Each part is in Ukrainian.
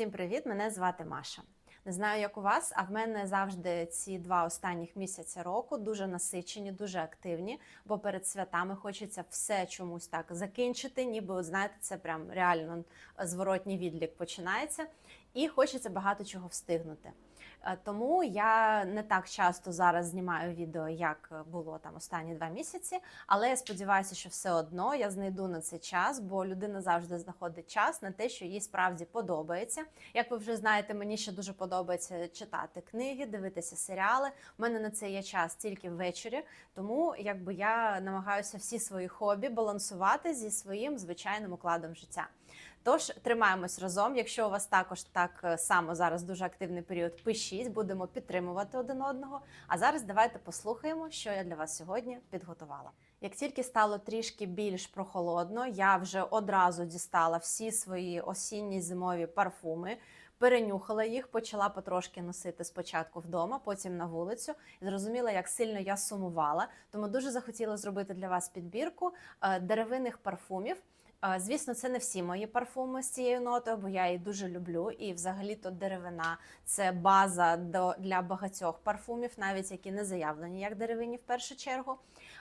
Всім привіт! Мене звати Маша. Не знаю, як у вас, а в мене завжди ці два останніх місяці року дуже насичені, дуже активні, бо перед святами хочеться все чомусь так закінчити, ніби знаєте, це прям реально зворотній відлік починається, і хочеться багато чого встигнути. Е, Тому я не так часто зараз знімаю відео, як було там останні два місяці. Але я сподіваюся, що все одно я знайду на це час, бо людина завжди знаходить час на те, що їй справді подобається. Як ви вже знаєте, мені ще дуже подобається читати книги, дивитися серіали. У мене на це є час тільки ввечері, тому якби я намагаюся всі свої хобі балансувати зі своїм звичайним укладом життя. Тож тримаємось разом. Якщо у вас також так е, само зараз дуже активний період, пишіть, будемо підтримувати один одного. А зараз давайте послухаємо, що я для вас сьогодні підготувала. Як тільки стало трішки більш прохолодно, я вже одразу дістала всі свої осінні зимові парфуми. Перенюхала їх, почала потрошки носити спочатку вдома, потім на вулицю. Зрозуміла, як сильно я сумувала. Тому дуже захотіла зробити для вас підбірку е, деревинних парфумів. Звісно, це не всі мої парфуми з цією нотою, бо я її дуже люблю. І взагалі-то деревина це база до, для багатьох парфумів, навіть які не заявлені як деревині в першу чергу.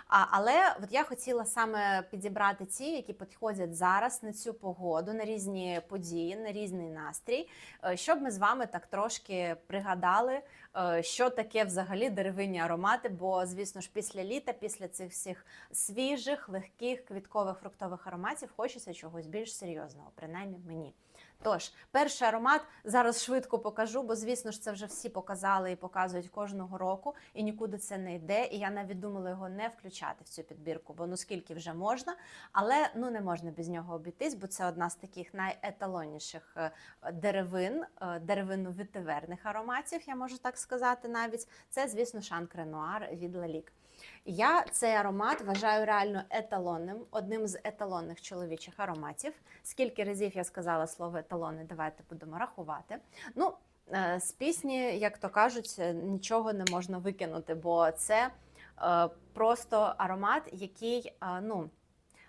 А, але от я хотіла саме підібрати ті, які підходять зараз на цю погоду, на різні події, на різний настрій, е, щоб ми з вами так трошки пригадали, е, що таке взагалі деревинні аромати. Бо, звісно ж, після літа, після цих всіх свіжих, легких квіткових фруктових ароматів хочеться чогось більш серйозного, принаймні мені. Тож, перший аромат зараз швидко покажу, бо звісно ж це вже всі показали і показують кожного року, і нікуди це не йде. І я навіть думала його не включати в цю підбірку, бо ну скільки вже можна, але ну не можна без нього обійтись, бо це одна з таких найеталонніших е, деревин, е, деревинно-вітиверних ароматів, я можу так сказати навіть. Це, звісно, Шанк Ренуар від Лалік. Я цей аромат вважаю реально еталонним, одним з еталонних чоловічих ароматів. Скільки разів я сказала слово еталони, давайте будемо рахувати. Ну, е, з пісні, як то кажуть, е, нічого не можна викинути, бо це е, просто аромат, який, ну.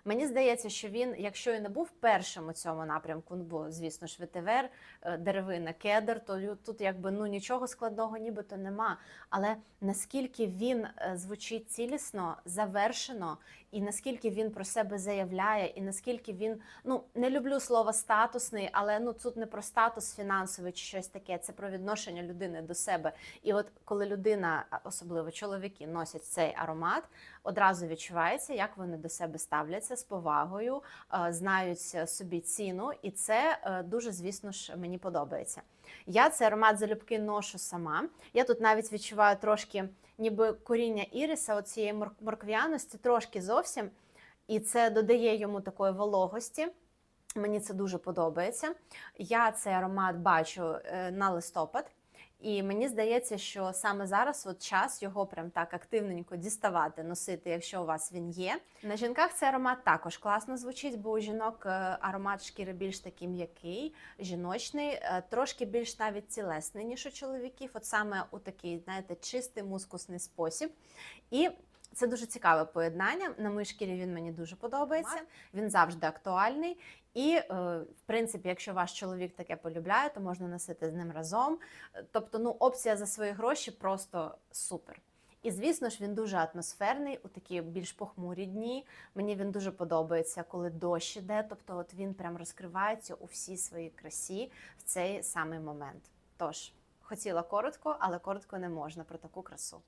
Мені здається, що він, якщо і не був першим у цьому напрямку, ну, бо, звісно ж, ветивер, е, деревина, кедр, то тут якби ну нічого складного нібито нема. Але наскільки він е, звучить цілісно, завершено, і наскільки він про себе заявляє, і наскільки він ну не люблю слово статусний, але ну тут не про статус фінансовий чи щось таке, це про відношення людини до себе. І от коли людина, особливо чоловіки, носять цей аромат, одразу відчувається, як вони до себе ставляться з повагою, е, знають собі ціну, і це е, дуже, звісно ж, мені подобається. Я цей аромат залюбки ношу сама. Я тут навіть відчуваю трошки, ніби коріння іриса, оцієї мор- морквяності, трошки зовсім, і це додає йому такої вологості. Мені це дуже подобається. Я цей аромат бачу е, на листопад. І мені здається, що саме зараз от час його прям так активненько діставати, носити, якщо у вас він є. На жінках цей аромат також класно звучить, бо у жінок е, аромат шкіри більш такий м'який, жіночний, е, трошки більш навіть цілесний, ніж у чоловіків. От саме у такий, знаєте, чистий мускусний спосіб. І це дуже цікаве поєднання. На моїй шкірі він мені дуже подобається. Він завжди актуальний. І, е, в принципі, якщо ваш чоловік таке полюбляє, то можна носити з ним разом. Тобто, ну, опція за свої гроші просто супер. І звісно ж, він дуже атмосферний у такі більш похмурі дні. Мені він дуже подобається, коли дощ іде. Тобто, от він прям розкривається у всій своїй красі в цей самий момент. Тож хотіла коротко, але коротко не можна про таку красу.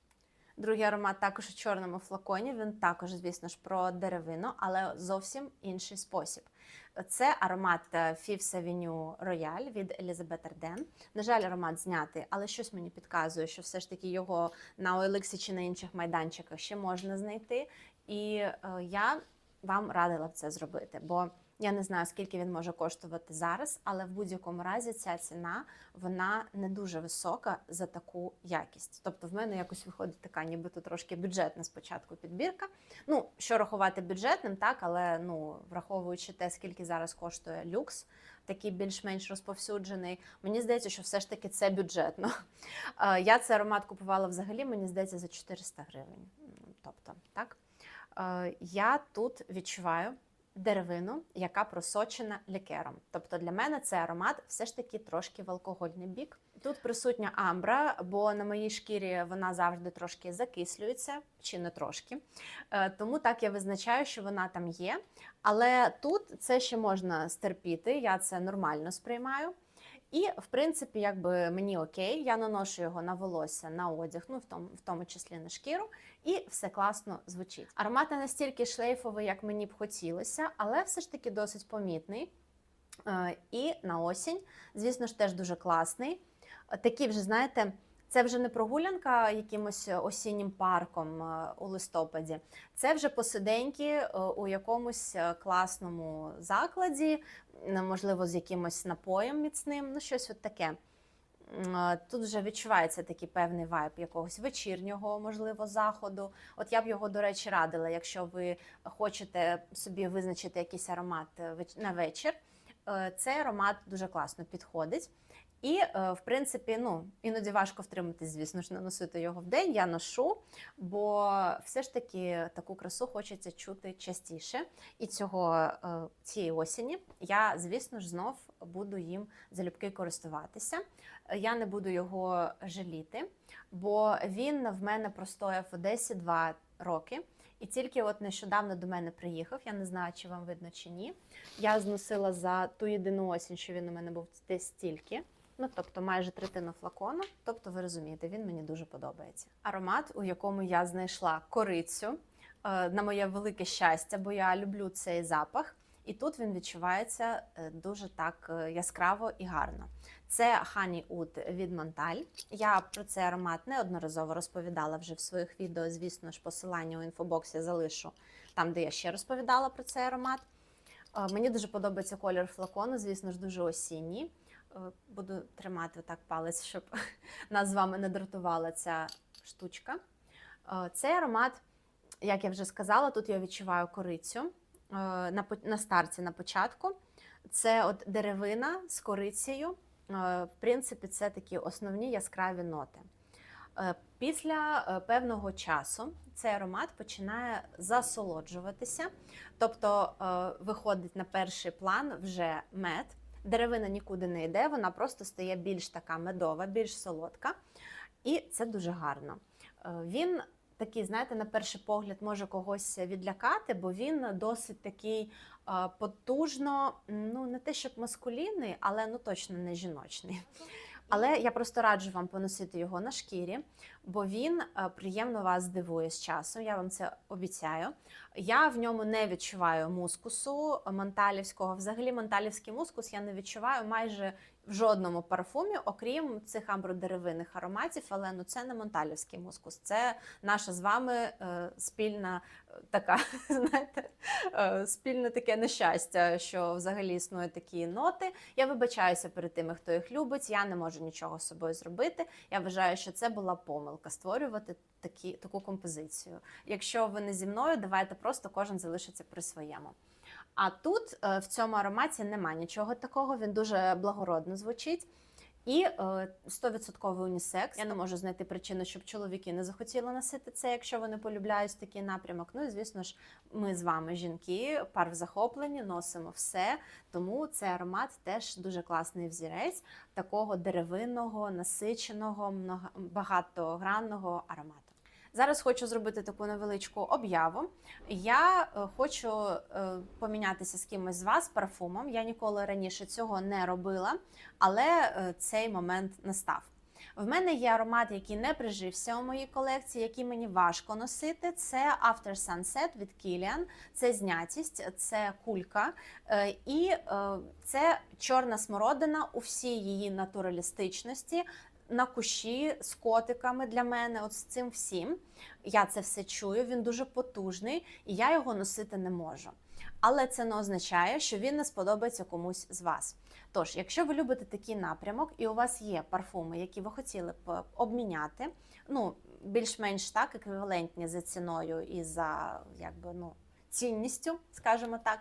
Другий аромат також у чорному флаконі. Він також, звісно ж, про деревину, але зовсім інший спосіб. Це аромат е, Fifth Avenue Royal від Елізабет Арден. На жаль, аромат знятий, але щось мені підказує, що все ж таки його на OLX чи на інших майданчиках ще можна знайти. І е, я вам радила б це зробити, бо я не знаю, скільки він може коштувати зараз, але в будь-якому разі ця ціна вона не дуже висока за таку якість. Тобто, в мене якось виходить така, нібито трошки бюджетна спочатку підбірка. Ну, що рахувати бюджетним, так, але ну, враховуючи те, скільки зараз коштує люкс, такий більш-менш розповсюджений, мені здається, що все ж таки це бюджетно. Я цей аромат купувала взагалі, мені здається, за 400 гривень. Тобто, так. Я тут відчуваю деревину, яка просочена лікером. Тобто для мене цей аромат все ж таки трошки в алкогольний бік. Тут присутня амбра, бо на моїй шкірі вона завжди трошки закислюється, чи не трошки. Е, Тому так я визначаю, що вона там є. Але тут це ще можна стерпіти, я це нормально сприймаю. І, в принципі, якби мені окей, я наношу його на волосся, на одяг, ну в тому, в тому числі на шкіру, і все класно звучить. Аромат не настільки шлейфовий, як мені б хотілося, але все ж таки досить помітний. Е, І на осінь, звісно ж, теж дуже класний. Такі вже, знаєте, це вже не прогулянка якимось осіннім парком е, у листопаді. Це вже посиденьки е, у якомусь класному закладі, можливо, з якимось напоєм міцним, ну щось от таке. Тут вже відчувається такий певний вайб якогось вечірнього, можливо, заходу. От я б його, до речі, радила, якщо ви хочете собі визначити якийсь аромат е, на вечір. е, Цей аромат дуже класно підходить. І, е, в принципі, ну, іноді важко втриматись, звісно ж, наносити його в день. Я ношу, бо все ж таки таку красу хочеться чути частіше. І цього е, цієї осені я, звісно ж, знов буду їм залюбки користуватися. Я не буду його жаліти, бо він в мене простояв в Одесі два роки. І тільки от нещодавно до мене приїхав. Я не знаю, чи вам видно чи ні. Я зносила за ту єдину осінь, що він у мене був десь стільки. Ну, тобто майже третину флакону. Тобто, ви розумієте, він мені дуже подобається. Аромат, у якому я знайшла корицю, е, на моє велике щастя, бо я люблю цей запах. І тут він відчувається е, дуже так е, яскраво і гарно. Це Honey Oud від Монталь. Я про цей аромат неодноразово розповідала вже в своїх відео. Звісно ж, посилання у інфобоксі залишу там, де я ще розповідала про цей аромат. Мені дуже подобається колір флакону, звісно ж, дуже осінній. Е, Буду тримати так палець, щоб нас з вами не дратувала ця штучка. Е, Цей аромат, як я вже сказала, тут я відчуваю корицю е, на, старті, на початку. Це от деревина з корицею. В принципі, це такі основні яскраві ноти. Після певного часу цей аромат починає засолоджуватися, тобто виходить на перший план вже мед. Деревина нікуди не йде, вона просто стає більш така медова, більш солодка. І це дуже гарно. Е, Він такий, знаєте, на перший погляд може когось відлякати, бо він досить такий е, потужно, ну не те, щоб маскулінний, але ну точно не жіночний. Але я просто раджу вам поносити його на шкірі, бо він е, приємно вас здивує з часом. Я вам це обіцяю. Я в ньому не відчуваю мускусу манталівського. Взагалі, манталівський мускус я не відчуваю майже в жодному парфумі, окрім цих амбродеревинних ароматів. Але ну це не монталівський мускус. Це наша з вами е, спільна е, така, знаєте, е, спільне таке нещастя, що взагалі існують такі ноти. Я вибачаюся перед тими, хто їх любить. Я не можу нічого з собою зробити. Я вважаю, що це була помилка створювати такі, таку композицію. Якщо ви не зі мною, давайте просто кожен залишиться при своєму. А тут е, в цьому ароматі нема нічого такого, він дуже благородно звучить. І е, 100% унісекс. Я не можу знайти причину, щоб чоловіки не захотіли носити це, якщо вони полюбляють такий напрямок. Ну і звісно ж, ми з вами, жінки, пар в захопленні, носимо все. Тому цей аромат теж дуже класний взірець такого деревинного, насиченого, багатогранного аромату. Зараз хочу зробити таку невеличку об'яву. Я е, хочу е, помінятися з кимось з вас парфумом. Я ніколи раніше цього не робила, але е, цей момент настав. В мене є аромат, який не прижився у моїй колекції, який мені важко носити. Це After Sunset від Kilian. Це знятість, це кулька. І це чорна смородина у всій її натуралістичності. На кущі з котиками для мене, от з цим всім. Я це все чую, він дуже потужний, і я його носити не можу. Але це не означає, що він не сподобається комусь з вас. Тож, якщо ви любите такий напрямок, і у вас є парфуми, які ви хотіли б обміняти, ну більш-менш так еквівалентні за ціною і за якби ну цінністю, скажімо так.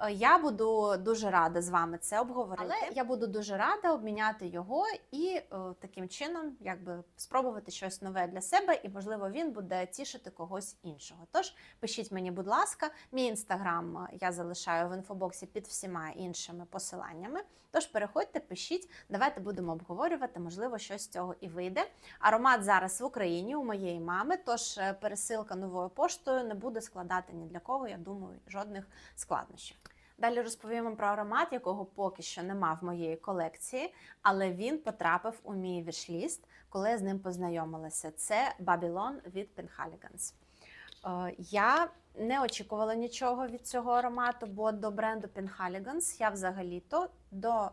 Е, Я буду дуже рада з вами це обговорити. Але я буду дуже рада обміняти його і е, таким чином, якби спробувати щось нове для себе, і можливо він буде тішити когось іншого. Тож пишіть мені, будь ласка, мій інстаграм е, я залишаю в інфобоксі під всіма іншими посиланнями. Тож переходьте, пишіть, давайте будемо обговорювати, можливо, щось з цього і вийде. Аромат зараз в Україні у моєї мами, тож пересилка новою поштою не буде складати ні для кого, я думаю, жодних складнощів. Далі розповім вам про аромат, якого поки що нема в моєї колекції, але він потрапив у мій вішліст, коли я з ним познайомилася. Це Babylon від. Е, Я не очікувала нічого від цього аромату, бо до бренду Penhaligans я взагалі-то до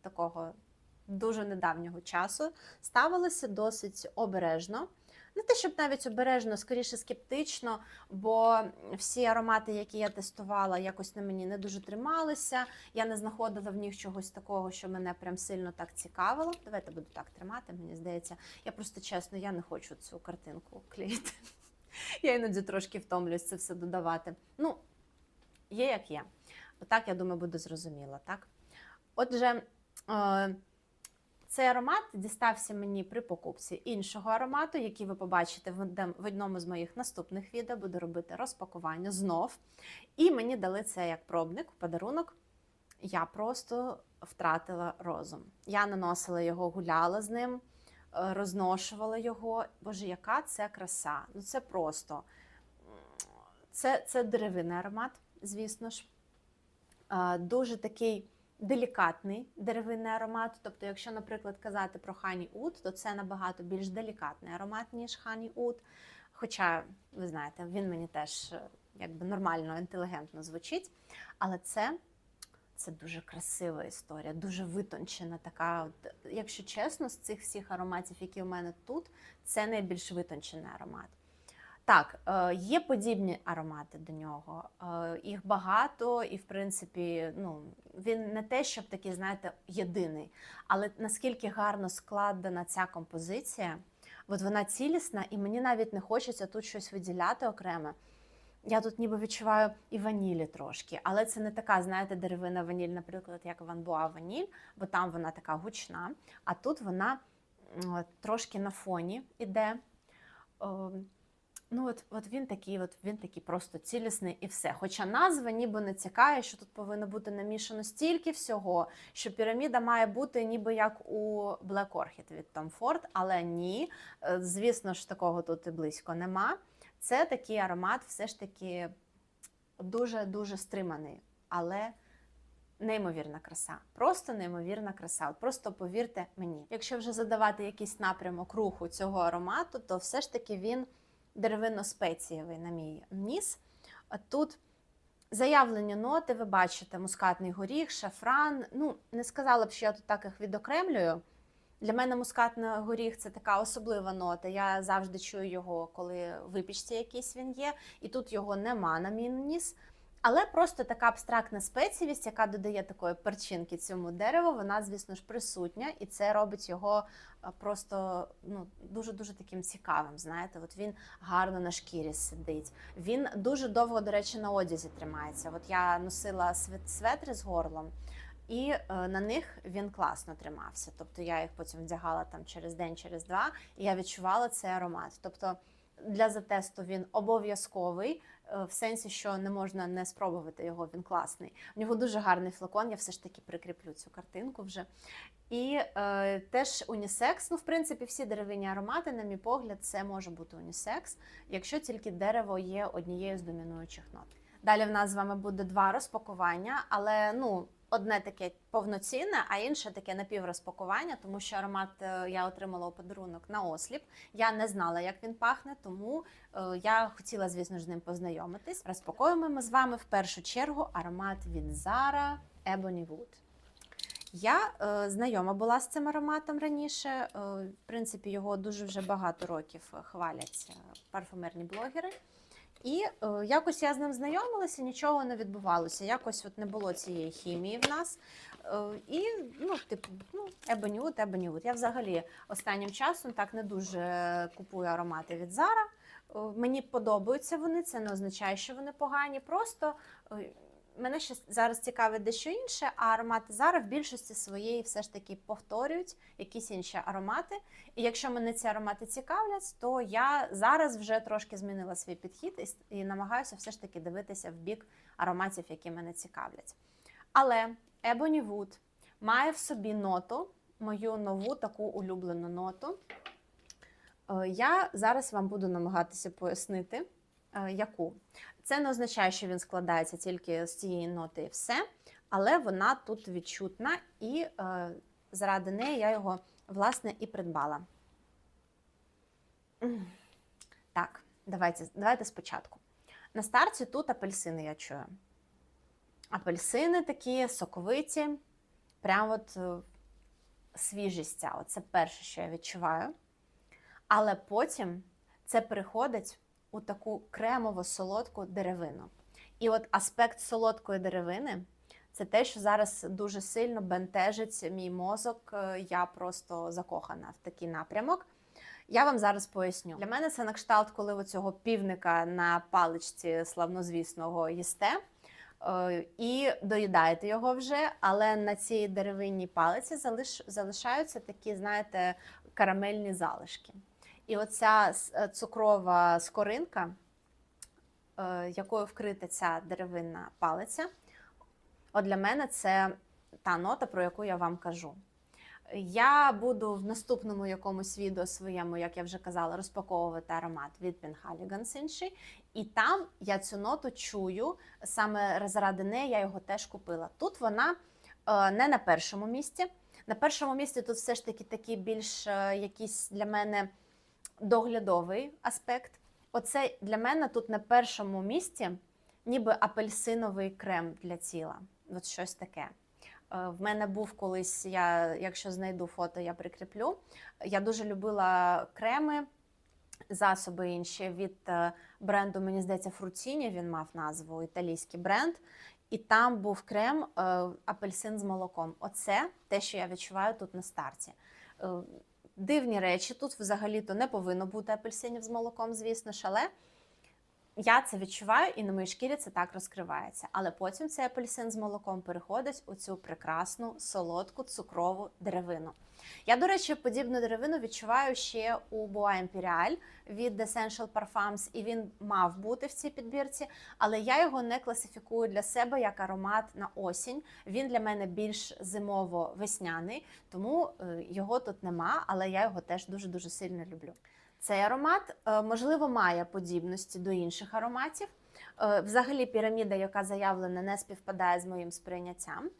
такого дуже недавнього часу ставилася досить обережно. Не те, щоб навіть обережно, скоріше скептично, бо всі аромати, які я тестувала, якось на мені не дуже трималися. Я не знаходила в них чогось такого, що мене прям сильно так цікавило. Давайте буду так тримати, мені здається. Я просто чесно, я не хочу цю картинку клеїти. Я іноді трошки втомлююсь це все додавати. Ну, є як є. Отак, я думаю, буде зрозуміло, так? Отже, е, цей аромат дістався мені при покупці іншого аромату, який ви побачите в одному з моїх наступних відео. Буду робити розпакування знов. І мені дали це як пробник, подарунок. Я просто втратила розум. Я наносила його, гуляла з ним, е, розношувала його. Боже, яка це краса! Ну це просто це, це деревинний аромат, звісно ж. Е, Дуже такий делікатний деревинний аромат. Тобто, якщо, наприклад, казати про Honey Oud, то це набагато більш делікатний аромат, ніж Honey Oud. Хоча, ви знаєте, він мені теж е, якби нормально, інтелігентно звучить. Але це, це дуже красива історія, дуже витончена така. Якщо чесно, з цих всіх ароматів, які у мене тут, це найбільш витончений аромат. Так, е, є подібні аромати до нього. Е, Їх багато, і в принципі, ну він не те, щоб такий, знаєте, єдиний. Але наскільки гарно складена ця композиція, от вона цілісна, і мені навіть не хочеться тут щось виділяти окремо. Я тут ніби відчуваю і ванілі трошки, але це не така, знаєте, деревина ваніль, наприклад, як Ван Буа ваніль, бо там вона така гучна, а тут вона трошки на фоні іде. Ну, от, от він такий, от він такий просто цілісний і все. Хоча назва ніби не цікає, що тут повинно бути намішано стільки всього, що піраміда має бути ніби як у Black Orchid від Tom Ford, але ні. Е, Звісно ж, такого тут і близько нема. Це такий аромат, все ж таки дуже-дуже стриманий, але неймовірна краса. Просто неймовірна краса. Просто повірте мені. Якщо вже задавати якийсь напрямок руху цього аромату, то все ж таки він деревинно-спецієвий, на мій ніс. Тут заявлені ноти, ви бачите, мускатний горіх, шафран. Ну, не сказала б, що я тут так їх відокремлюю. Для мене мускатний горіх це така особлива нота. Я завжди чую його, коли в випічці якийсь він є, і тут його нема на мій ніс. Але просто така абстрактна спеціївість, яка додає такої перчинки цьому дереву, вона, звісно ж, присутня, і це робить його е, просто ну, дуже-дуже таким цікавим. Знаєте, от він гарно на шкірі сидить. Він дуже довго, до речі, на одязі тримається. От я носила свет- светри з горлом. І е, на них він класно тримався. Тобто я їх потім вдягала там через день, через два, і я відчувала цей аромат. Тобто для затесту він обов'язковий, в сенсі, що не можна не спробувати його, він класний. У нього дуже гарний флакон, я все ж таки прикріплю цю картинку вже. І е, теж унісекс. Ну, в принципі, всі деревинні аромати, на мій погляд, це може бути унісекс, якщо тільки дерево є однією з домінуючих нот. Далі в нас з вами буде два розпакування, але ну. Одне таке повноцінне, а інше таке напіврозпакування, тому що аромат е, я отримала у подарунок на осліп. Я не знала, як він пахне, тому е, я хотіла, звісно ж, з ним познайомитись. Розпакуємо ми з вами в першу чергу аромат від Zara Ebony Wood. Я е, знайома була з цим ароматом раніше. Е, в принципі, його дуже вже багато років е, парфумерні блогери. І е, якось я з ним знайомилася, нічого не відбувалося. Якось от не було цієї хімії в нас. Е, і, ну, типу, ну, ебенюд, ебенюд. Я взагалі останнім часом так не дуже купую аромати від Зара. Е, мені подобаються вони, це не означає, що вони погані. Просто е, мене ще зараз цікавить дещо інше, а аромати Зара в більшості своєї все ж таки повторюють якісь інші аромати. І якщо мене ці аромати цікавлять, то я зараз вже трошки змінила свій підхід і, і намагаюся все ж таки дивитися в бік ароматів, які мене цікавлять. Але Ebony Wood має в собі ноту, мою нову таку улюблену ноту. Е, Я зараз вам буду намагатися пояснити, е, яку. Це не означає, що він складається тільки з цієї ноти і все, але вона тут відчутна, і е, заради неї я його власне і придбала. Так, давайте, давайте спочатку. На старті тут апельсини я чую. Апельсини такі соковиті, прям от е, свіжість. Це перше, що я відчуваю. Але потім це переходить у таку кремово-солодку деревину. І от аспект солодкої деревини це те, що зараз дуже сильно бентежить мій мозок. Е, Я просто закохана в такий напрямок. Я вам зараз поясню. Для мене це на кшталт, коли ви цього півника на паличці славнозвісного їсте. е, І доїдаєте його вже, але на цій деревинній палиці залиш, залишаються такі, знаєте, карамельні залишки. І оця е, цукрова скоринка, е, якою вкрита ця деревинна палиця, от для мене це та нота, про яку я вам кажу. Я буду в наступному якомусь відео своєму, як я вже казала, розпаковувати аромат від Penhaligon's інший. І там я цю ноту чую, саме заради неї я його теж купила. Тут вона е, не на першому місці. На першому місці тут все ж таки такий більш якийсь для мене доглядовий аспект. Оце для мене тут на першому місці ніби апельсиновий крем для тіла. От щось таке. Е, В мене був колись, я, якщо знайду фото, я прикріплю. Я дуже любила креми, засоби інші від е, бренду, мені здається, Фруціні. Він мав назву італійський бренд. І там був крем е, апельсин з молоком. Оце те, що я відчуваю тут на старті. Дивні речі, тут взагалі-то не повинно бути апельсинів з молоком, звісно але я це відчуваю, і на моїй шкірі це так розкривається. Але потім цей апельсин з молоком переходить у цю прекрасну солодку цукрову деревину. Я, до речі, подібну деревину відчуваю ще у Boa Imperial від Essential Parfums, і він мав бути в цій підбірці, але я його не класифікую для себе як аромат на осінь. Він для мене більш зимово-весняний, тому е, його тут нема, але я його теж дуже дуже сильно люблю. Цей аромат, е, можливо, має подібності до інших ароматів. Е, Взагалі, піраміда, яка заявлена, не співпадає з моїм сприйняттям.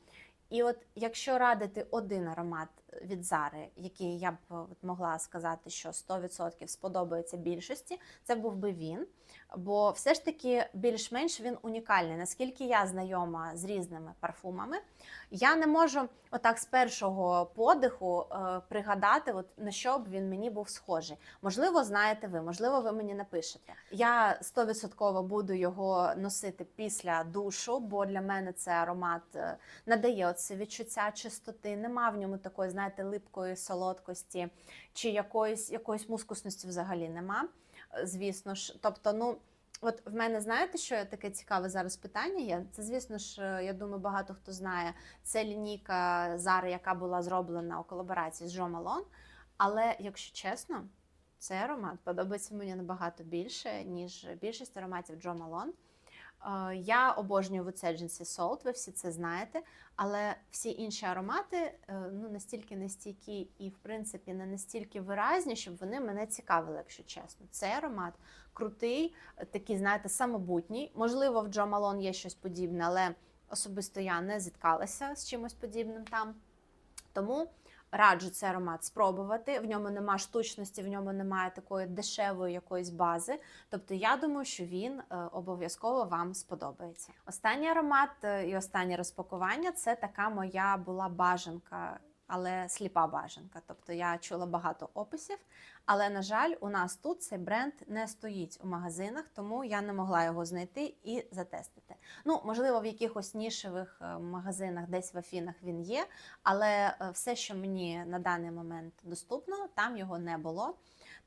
І от якщо радити один аромат від Зари, який я б е, могла сказати, що 100% сподобається більшості, це був би він. Бо все ж таки більш-менш він унікальний. Наскільки я знайома з різними парфумами, я не можу отак з першого подиху е, пригадати, от на що б він мені був схожий. Можливо, знаєте ви, можливо, ви мені напишете. Я 100% буду його носити після душу, бо для мене це аромат е, надає оце відчуття чистоти. Нема в ньому такої, знаєте, липкої солодкості чи якоїсь, якоїсь мускусності взагалі нема. Звісно ж, тобто, ну. От в мене знаєте, що таке цікаве зараз питання є? Це, звісно ж, е, я думаю, багато хто знає. Це лінійка Зари, яка була зроблена у колаборації з Джо Малон. Але якщо чесно, цей аромат подобається мені набагато більше, ніж більшість ароматів Джо Малон. Е, Я обожнюю в Agency Salt, ви всі це знаєте, але всі інші аромати е, ну, настільки нестійкі і, в принципі, не настільки виразні, щоб вони мене цікавили, якщо чесно. Цей аромат крутий, такий, знаєте, самобутній. Можливо, в Джо Малон є щось подібне, але особисто я не зіткалася з чимось подібним там. Тому раджу цей аромат спробувати. В ньому нема штучності, в ньому немає такої дешевої якоїсь бази. Тобто, я думаю, що він е, обов'язково вам сподобається. Останній аромат е, і останнє розпакування це така моя була бажанка. Але сліпа бажанка. Тобто я чула багато описів, але, на жаль, у нас тут цей бренд не стоїть у магазинах, тому я не могла його знайти і затестити. Ну, можливо, в якихось нішевих е, магазинах, десь в Афінах він є, але е, все, що мені на даний момент доступно, там його не було.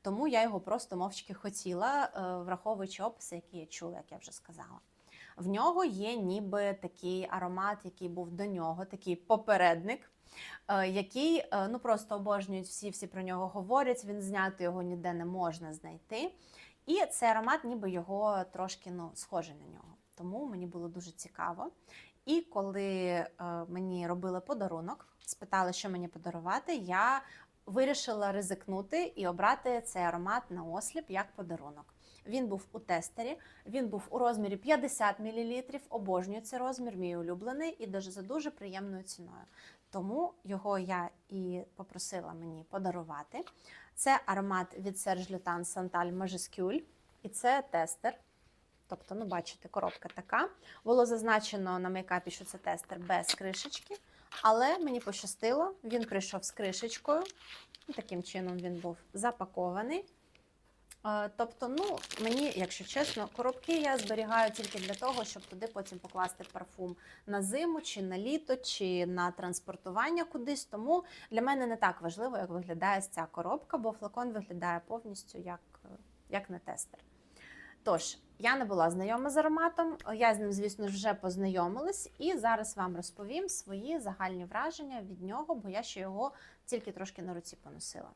Тому я його просто мовчки хотіла, е, враховуючи описи, які я чула, як я вже сказала. В нього є ніби такий аромат, який був до нього, такий попередник. Е, Який е, ну просто обожнюють всі, всі про нього говорять. Він зняти його ніде не можна знайти. І цей аромат, ніби його трошки ну, схожий на нього. Тому мені було дуже цікаво. І коли е, мені робили подарунок, спитали, що мені подарувати, я вирішила ризикнути і обрати цей аромат на осліп як подарунок. Він був у тестері, він був у розмірі 50 мл. Обожнюю цей розмір, мій улюблений, і дуже за дуже приємною ціною. Тому його я і попросила мені подарувати. Це аромат від Serge Lutan Santal Majescule, і це тестер. Тобто, ну, бачите, коробка така. Було зазначено на мейкапі, що це тестер без кришечки, але мені пощастило, він прийшов з кришечкою. Таким чином він був запакований. Тобто, ну, мені, якщо чесно, коробки я зберігаю тільки для того, щоб туди потім покласти парфум на зиму, чи на літо, чи на транспортування кудись. Тому для мене не так важливо, як виглядає ця коробка, бо флакон виглядає повністю як, як не тестер. Тож, я не була знайома з ароматом, я з ним, звісно, вже познайомилась, і зараз вам розповім свої загальні враження від нього, бо я ще його тільки трошки на руці поносила.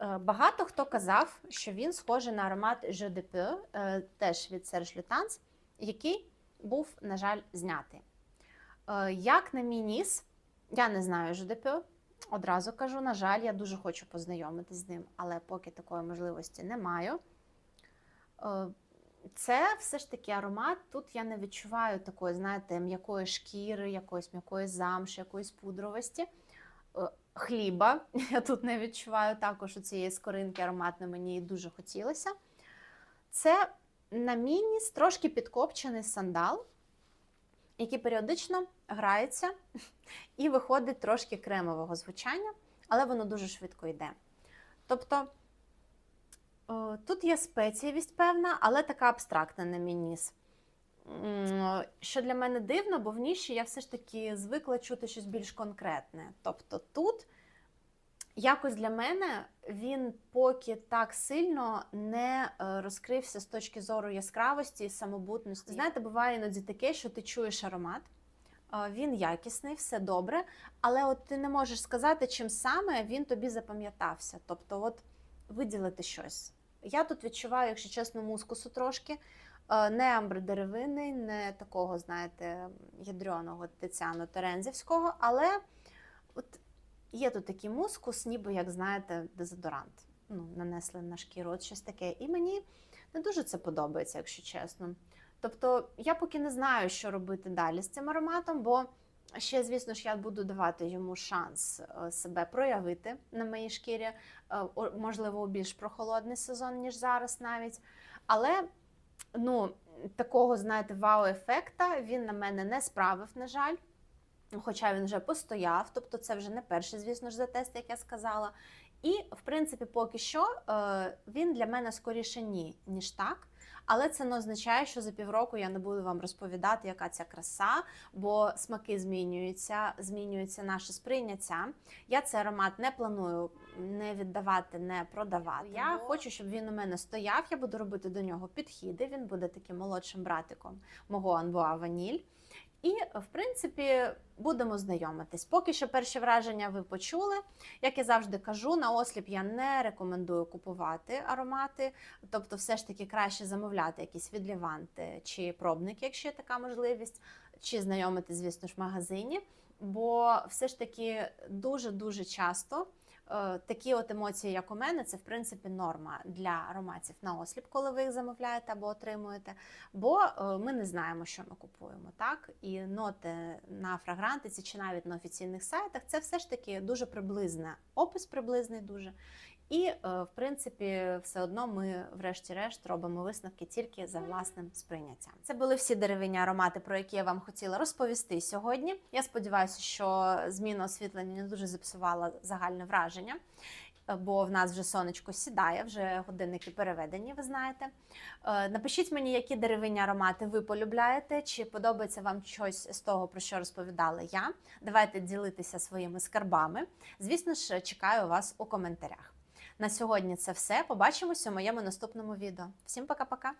Е, Багато хто казав, що він схожий на аромат Je е, теж від Serge Lutens, який був, на жаль, знятий. Е, Як на мій ніс, я не знаю de одразу кажу, на жаль, я дуже хочу познайомитись з ним, але поки такої можливості не маю. Це все ж таки аромат. Тут я не відчуваю такої, знаєте, м'якої шкіри, якоїсь м'якої замші, якоїсь пудровості. Хліба я тут не відчуваю також у цієї скоринки ароматної, мені дуже хотілося. Це на мініс трошки підкопчений сандал, який періодично грається і виходить трошки кремового звучання, але воно дуже швидко йде. Тобто тут є спецієвість певна, але така абстрактна на мій ніс. М, Що для мене дивно, бо в ніші я все ж таки звикла чути щось більш конкретне. Тобто тут якось для мене він поки так сильно не е, розкрився з точки зору яскравості і самобутності. Знаєте, буває іноді таке, що ти чуєш аромат, е, він якісний, все добре, але от ти не можеш сказати, чим саме він тобі запам'ятався. Тобто, от виділити щось. Я тут відчуваю, якщо чесно, мускусу трошки. Е, Не амбродеревини, не такого, знаєте, ядреного Тетяно Терензівського, але от є тут такий мускус, ніби, як знаєте, дезодорант. Ну, нанесли на шкіру, от щось таке. І мені не дуже це подобається, якщо чесно. Тобто, я поки не знаю, що робити далі з цим ароматом, бо ще, звісно ж, я буду давати йому шанс е, себе проявити на моїй шкірі, е, можливо, у більш прохолодний сезон, ніж зараз навіть. Але ну, такого, знаєте, вау-ефекта він на мене не справив, на жаль. Хоча він вже постояв, тобто це вже не перший, звісно ж, затест, як я сказала. І, в принципі, поки що е, він для мене скоріше ні, ніж так. Але це не означає, що за півроку я не буду вам розповідати, яка ця краса, бо смаки змінюються, змінюється наше сприйняття. Я цей аромат не планую не віддавати, не продавати. Я хочу, щоб він у мене стояв. Я буду робити до нього підхіди. Він буде таким молодшим братиком мого Анбуа Ваніль. І, в принципі, будемо знайомитись. Поки що перші враження ви почули. Як я завжди кажу, на осліп я не рекомендую купувати аромати, тобто, все ж таки краще замовляти якісь відліванти чи пробники, якщо є така можливість, чи знайомити, звісно ж, в магазині. Бо все ж таки дуже-дуже часто е, такі от емоції, як у мене, це в принципі норма для ароматів на осліп, коли ви їх замовляєте або отримуєте. Бо е, ми не знаємо, що ми купуємо, так? І ноти на фрагрантиці чи навіть на офіційних сайтах це все ж таки дуже приблизне, опис приблизний дуже. І, е, в принципі, все одно ми, врешті-решт, робимо висновки тільки за власним сприйняттям. Це були всі деревинні аромати, про які я вам хотіла розповісти сьогодні. Я сподіваюся, що зміна освітлення не дуже зіпсувала загальне враження. е, Бо в нас вже сонечко сідає, вже годинники переведені, ви знаєте. Е, Напишіть мені, які деревинні аромати ви полюбляєте, чи подобається вам щось з того, про що розповідала я. Давайте ділитися своїми скарбами. Звісно ж, чекаю вас у коментарях. На сьогодні це все. Побачимося у моєму наступному відео. Всім пока-пока!